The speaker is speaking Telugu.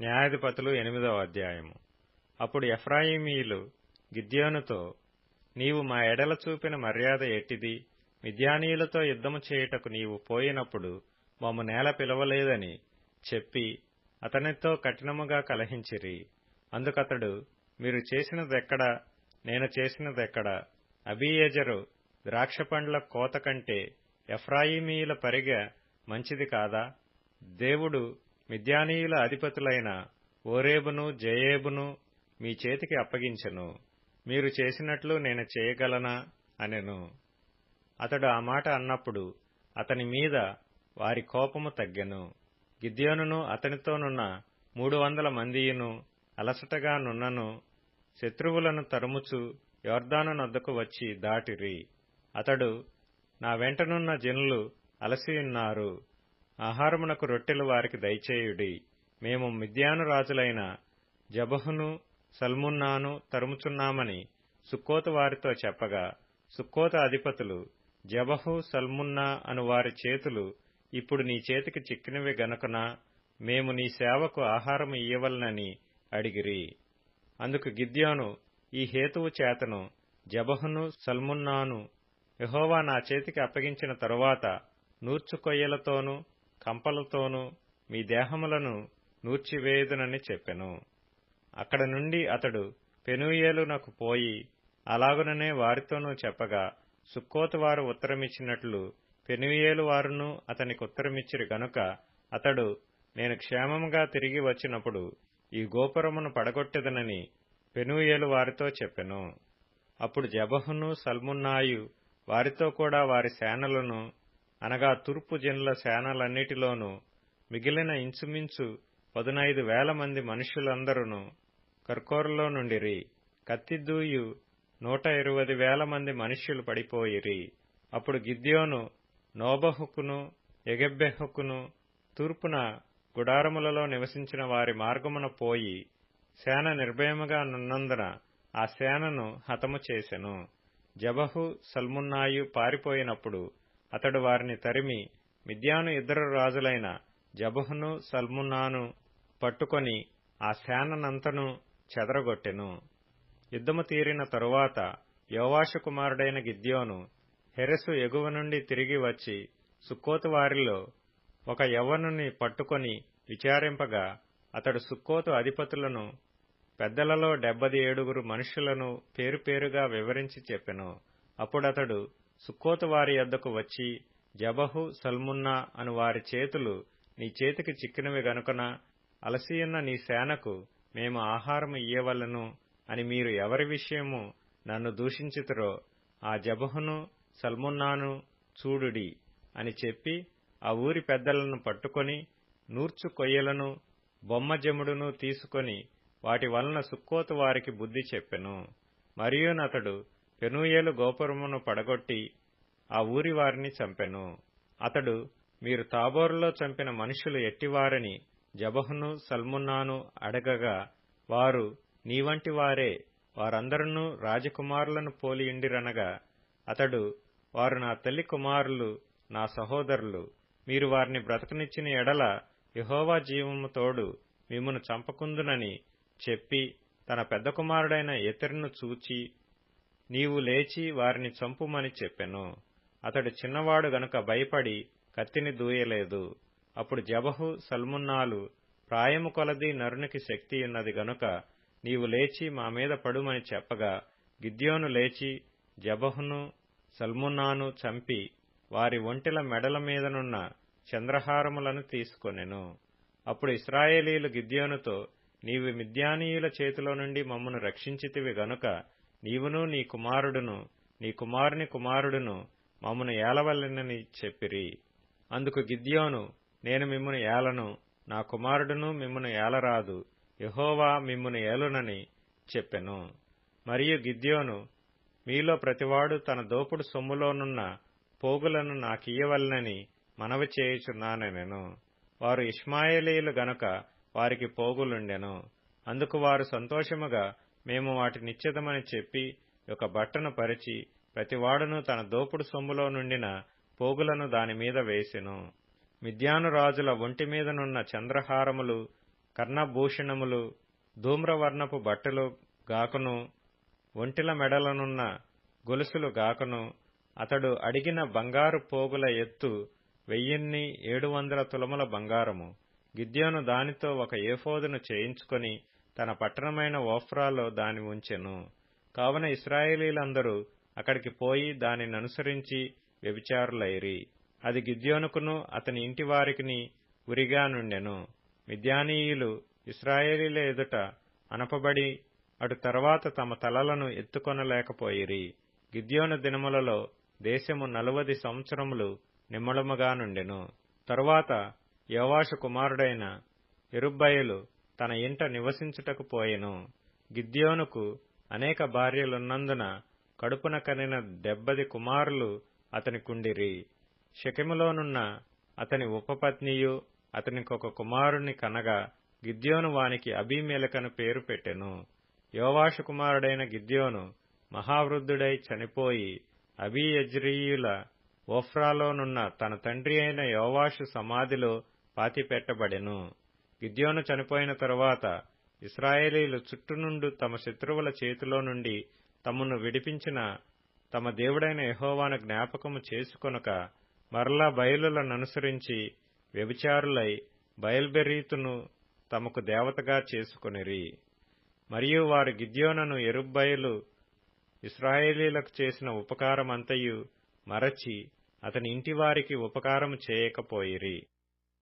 న్యాయాధిపతులు ఎనిమిదవ అధ్యాయము. అప్పుడు ఎఫ్రాయిమీయులు గిద్యోనుతో నీవు మా ఎడల చూపిన మర్యాద ఎట్టిది? మిద్యానీయులతో యుద్ధము చేయుటకు నీవు పోయినప్పుడు మమ్ము నేల పిలవలేదని చెప్పి అతనితో కఠినముగా కలహించిరి. అందుకతడు మీరు చేసినదెక్కడ? నేను చేసినదెక్కడ? అబీయెజరు ద్రాక్షపండ్ల కోత కంటే ఎఫ్రాయిమీయుల పరిగె మంచిది కాదా? దేవుడు మిద్యానీయుల అధిపతులైన ఓరేబును జయేబును మీ చేతికి అప్పగించెను. మీరు చేసినట్లు నేను చేయగలనా? అనెను. అతడు ఆ మాట అన్నప్పుడు అతని మీద వారి కోపము తగ్గెను. గిద్యోనును అతనితోనున్న మూడు వందల మందియును అలసటగా నున్నను శత్రువులను తరుముచు యోర్దాను నొద్దకు వచ్చి దాటిరి. అతడు నా వెంటనున్న జనులు అలసియున్నారు. ఆహారమునకు రొట్టెలు వారికి దయచేయుడి. మేము మిద్యాను రాజులైన జబహును సల్మున్నాను తరుముచున్నామని సుక్కోత వారితో చెప్పగా సుక్కోత అధిపతులు జబహు సల్మున్నా అను వారి చేతులు ఇప్పుడు నీ చేతికి చిక్కినవి గనుకన మేము నీ సేవకు ఆహారం ఇయ్యవలనని అడిగిరి. అందుకు గిద్యోను ఈ హేతువు చేతను జబహును సల్మున్నాను యహోవా నా చేతికి అప్పగించిన తరువాత నూర్చుకొయ్యలతోనూ కంపలతోనూ మీ దేహములను నూర్చివేయుదునని చెప్పెను. అక్కడ నుండి అతడు పెనుయేలునకు పోయి అలాగుననే వారితోనూ చెప్పగా సుక్కోతు వారు ఉత్తరమిచ్చినట్లు పెనుయేలు వారును అతనికి ఉత్తరమిచ్చిరి గనుక అతడు నేను క్షేమముగా తిరిగి వచ్చినప్పుడు ఈ గోపురమును పడగొట్టెదనని పెనుయేలు వారితో చెప్పెను. అప్పుడు జబహును సల్మున్నాయు వారితో కూడా వారి సేనలను అనగా తూర్పు జనుల సేనలన్నిటిలోనూ మిగిలిన ఇంచుమించు పదునైదు వేల మంది మనుష్యులందరూ కర్కోరులో నుండిరి. కత్తిదూయు నూట ఇరవై వేల మంది మనుష్యులు పడిపోయిరి. అప్పుడు గిద్యోను నోబహుకును ఎగెబ్బెహుకును తూర్పున గుడారములలో నివసించిన వారి మార్గమున పోయి సేన నిర్భయముగా నున్నందున ఆ సేనను హతము చేసెను. జబహు సల్మున్నాయు పారిపోయినప్పుడు అతడు వారిని తరిమి మిద్యాను ఇద్దరు రాజులైన జబహును సల్మున్నాను పట్టుకొని ఆ శాననంతను చెదరగొట్టెను. యుద్ధము తీరిన తరువాత యోవాషు కుమారుడైన గిద్యోను హెరెసు ఎగువ నుండి తిరిగి వచ్చి సుక్కోతు వారిలో ఒక యవ్వనుని పట్టుకొని విచారింపగా అతడు సుక్కోతు అధిపతులను పెద్దలలో డెబ్బది ఏడుగురు మనుషులను పేరుపేరుగా వివరించి చెప్పెను. అప్పుడతడు సుక్కోత వారి యొద్దకు వచ్చి జబహు సల్మున్నా అను వారి చేతులు నీ చేతికి చిక్కినవి గనుకన అలసియున్న నీ సేనకు మేము ఆహారం ఇయ్యవలను అని మీరు ఎవరి విషయము నన్ను దూషించితురో ఆ జబహును సల్మున్నాను చూడుడి అని చెప్పి ఆ ఊరి పెద్దలను పట్టుకొని నూర్చు కొయ్యలను బొమ్మజముడును తీసుకొని వాటి వలన సుక్కోతు వారికి బుద్ధి చెప్పెను. మరియునతడు పెనూయేలు గోపురమును పడగొట్టి ఆ ఊరి వారిని చంపెను. అతడు మీరు తాబోరులో చంపిన మనుషులు ఎట్టివారని జబహును సల్మున్నాను అడగగా వారు నీవంటి వారే వారందరూ రాజకుమారులను పోలియుండిరనగా అతడు వారు నా తల్లి కుమారులు నా సహోదరులు మీరు వారిని బ్రతకనిచ్చిన ఎడల యహోవా జీవము తోడు మిమ్మును చంపకుందునని చెప్పి తన పెద్ద కుమారుడైన ఎతరును చూచి నీవు లేచి వారిని చంపుమని చెప్పెను. అతడు చిన్నవాడు గనుక భయపడి కత్తిని దూయలేదు. అప్పుడు జబహు సల్మున్నాలు ప్రాయము కొలది నరునికి శక్తి ఉన్నది గనుక నీవు లేచి మా మీద పడుమని చెప్పగా గిద్యోను లేచి జబహును సల్మున్నాను చంపి వారి ఒంటిల మెడల మీదనున్న చంద్రహారములను తీసుకొనెను. అప్పుడు ఇస్రాయేలీలు గిద్యోనుతో నీవు మిద్యానీయుల చేతిలో నుండి మమ్మను రక్షించితివి గనుక నీవును నీ కుమారుడును నీ కుమారుని కుమారుడును మమ్మను ఏలవలెనని చెప్పిరి. అందుకు గిద్యోను నేను మిమ్మును ఏలను నా కుమారుడును మిమ్మను ఏలరాదు యహోవా మిమ్మును ఏలునని చెప్పెను. మరియు గిద్యోను మీలో ప్రతివాడు తన దోపుడు సొమ్ములోనున్న పోగులను నాకియ్యవలనని మనవి చేయుచున్నానెను వారు ఇష్మాయేలీలు గనుక వారికి పోగులుండెను. అందుకు వారు సంతోషముగా మేము వాటి నిశ్చితమని చెప్పి ఒక బట్టను పరిచి ప్రతివాడును తన దోపుడు సొమ్ములో నుండిన పోగులను దానిమీద వేసెను. మిద్యాను రాజుల ఒంటి మీదనున్న చంద్రహారములు కర్ణభూషణములు ధూమ్రవర్ణపు బట్టలు గాకును ఒంటిల మెడలనున్న గొలుసులు గాకును అతడు అడిగిన బంగారు పోగుల ఎత్తు వెయ్యిన్ని ఏడు వందల తులముల బంగారము. గిద్యోను దానితో ఒక ఏఫోదును చేయించుకొని తన పట్టణమైన ఓఫ్రాలో దాని ఉంచెను. కావున ఇస్రాయేలీలందరూ అక్కడికి పోయి దానిని అనుసరించి వ్యభిచారులైరి. అది గిద్యోనుకును అతని ఇంటి వారికిని ఉరిగా నుండెను. మిద్యానీయులు ఇస్రాయేలీల ఎదుట అనపబడి అటు తర్వాత తమ తలలను ఎత్తుకొనలేకపోయిరి. గిద్యోను దినములలో దేశము నలువది సంవత్సరములు నిమ్మళముగా నుండెను. తరువాత యోవాషు కుమారుడైన ఎరుబ్బయలు తన ఇంట నివసించుటకు పోయెను. గిద్యోనుకు అనేక భార్యలున్నందున కడుపున కనిన దెబ్బది కుమారులు అతని కుండిరి. అతని ఉపపత్నియు అతనికొక కుమారుని కనగా గిద్యోను వానికి అభిమేలకను పేరు పెట్టెను. యోవాషు కుమారుడైన గిద్యోను మహావృద్ధుడై చనిపోయి అబీయజ్రీయుల ఓఫ్రాలోనున్న తన తండ్రి అయిన యోవాషు సమాధిలో పాతిపెట్టబడెను. గిద్యోను చనిపోయిన తరువాత ఇస్రాయేలీలు చుట్టునుండు తమ శత్రువుల చేతిలో నుండి తమను విడిపించిన తమ దేవుడైన యహోవాను జ్ఞాపకము చేసుకొనక మరలా బయలులననుసరించి వ్యభిచారులై బయల్బెరీతును తమకు దేవతగా చేసుకొనిరి. మరియు వారు గిద్యోనను ఎరుబ్బయలు ఇస్రాయేలీలకు చేసిన ఉపకారమంతయు మరచి అతని ఇంటివారికి ఉపకారము చేయకపోయిరి.